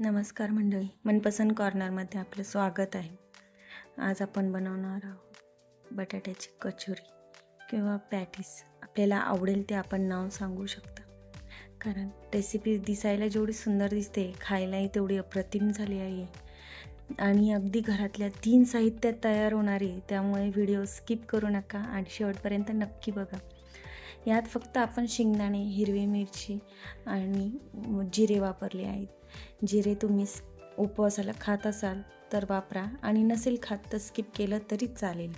नमस्कार मंडळी मनपसंत कॉर्नरमध्ये आपलं स्वागत आहे. आज आपण बनवणार आहोत बटाट्याची कचोरी किंवा पॅटीस. आपल्याला आवडेल ते आपण नाव सांगू शकता. कारण रेसिपी दिसायला जेवढी सुंदर दिसते खायलाही तेवढी अप्रतिम झाली आहे. आणि अगदी घरातल्या तीन साहित्यात तयार होणारी त्यामुळे व्हिडिओ स्किप करू नका आणि शेवटपर्यंत नक्की बघा. यात फक्त आपण शेंगदाणे हिरवी मिरची आणि जिरे वापरले आहेत. जिरे तुम्ही उपवासाला खात असाल तर वापरा आणि नसेल खात तर स्किप केलं तरी चालेल.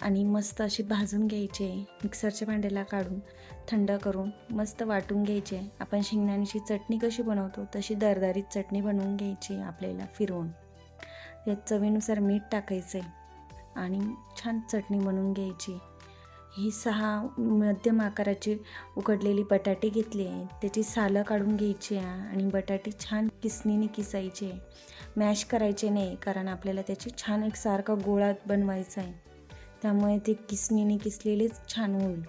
आणि मस्त अशी भाजून घ्यायचे मिक्सरच्या भांड्याला काढून थंड करून मस्त वाटून घ्यायचे. आपण शेंगदाण्याची चटणी कशी बनवतो तशी दरदारीत चटणी बनवून घ्यायची आपल्याला फिरवून. त्यात चवीनुसार मीठ टाकायचं आहे आणि छान चटणी बनवून घ्यायची. ही सहा मध्यम आकाराची उकडलेली बटाटे घेतले त्याची सालं काढून घ्यायची आहे आणि बटाटे छान किसणीने किसायचे. मॅश करायचे नाही कारण आपल्याला त्याची छान एक सारखा गोळा बनवायचा आहे. त्यामुळे ते किसणीने किसलेलेच छान होईल.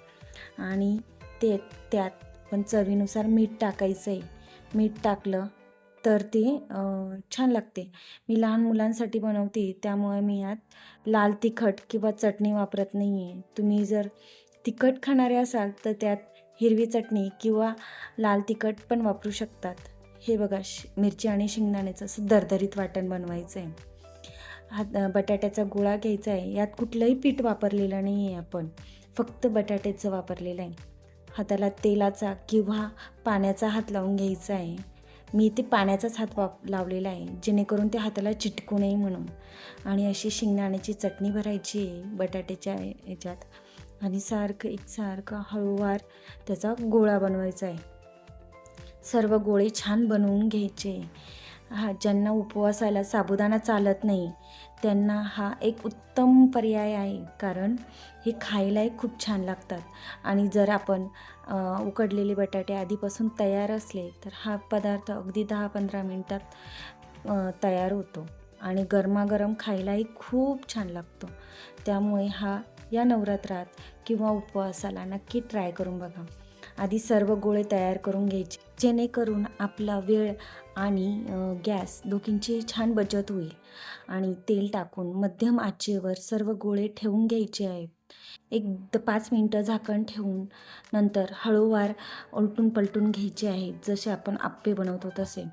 आणि ते त्यात पण चवीनुसार मीठ टाकायचं आहे मीठ टाकलं तर ती छान लागते. मी लहान मुलांसाठी बनवते त्यामुळे मी यात लाल तिखट किंवा चटणी वापरत नाही आहे तुम्ही जर तिखट खाणारे असाल तर त्यात हिरवी चटणी किंवा लाल तिखट पण वापरू शकतात. हे बघा श मिरची आणि शेंगदाण्याचं असं दरदरीत वाटण बनवायचं आहे हा बटाट्याचा गोळा घ्यायचा आहे यात कुठलंही पीठ वापरलेलं नाही आहे आपण. फक्त बटाट्याचं वापरलेलं आहे हाताला तेलाचा किंवा पाण्याचा हात लावून घ्यायचा आहे मी ते पाण्याचाच हात वाप लावलेला आहे जेणेकरून ते हाताला चिटकू नये म्हणून. आणि अशी शेंगदाण्याची चटणी भरायची आहे बटाट्याच्या याच्यात आणि सारखं एक सारखं हळूवार त्याचा गोळा बनवायचा आहे. सर्व गोळे छान बनवून घ्यायचे. हा ज्यांना उपवासाला साबुदाणा चालत नाही त्यांना हा एक उत्तम पर्याय आहे. कारण हे खायलाही खूप छान लागतात. आणि जर आपण उकडलेले बटाटे आधीपासून तयार असले तर हा पदार्थ अगदी दहा पंधरा मिनटात तयार होतो. आणि गरमागरम खायलाही खूप छान लागतो. त्यामुळे हा या नवरात्रात किंवा उपवासाला नक्की ट्राय करून बघा. आधी सर्व गोळे तयार करून घ्यायचे जेणेकरून आपला वेळ आणि गॅस दोघींची छान बचत होईल. आणि तेल टाकून मध्यम आचेवर सर्व गोळे ठेवून घ्यायचे आहेत एक द पाच मिनटं झाकण ठेवून नंतर हळूवार उलटून पलटून घ्यायचे आहेत जसे आपण आप्पे बनवतो तसे.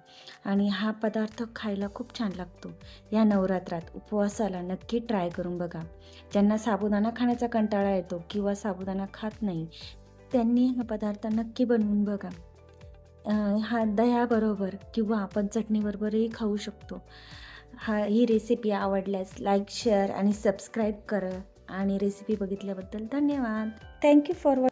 आणि हा पदार्थ खायला खूप छान लागतो. या नवरात्रात उपवासाला नक्की ट्राय करून बघा. ज्यांना साबुदाणा खाण्याचा कंटाळा येतो किंवा साबुदाणा खात नाही त्यांनी हा पदार्थ नक्की बनवून बघा. हा दह्याबरोबर किंवा आपण चटणीबरोबरही खाऊ शकतो. हा ही रेसिपी आवडल्यास लाईक शेअर आणि सबस्क्राईब करा. आणि रेसिपी बघितल्याबद्दल धन्यवाद. Thank you for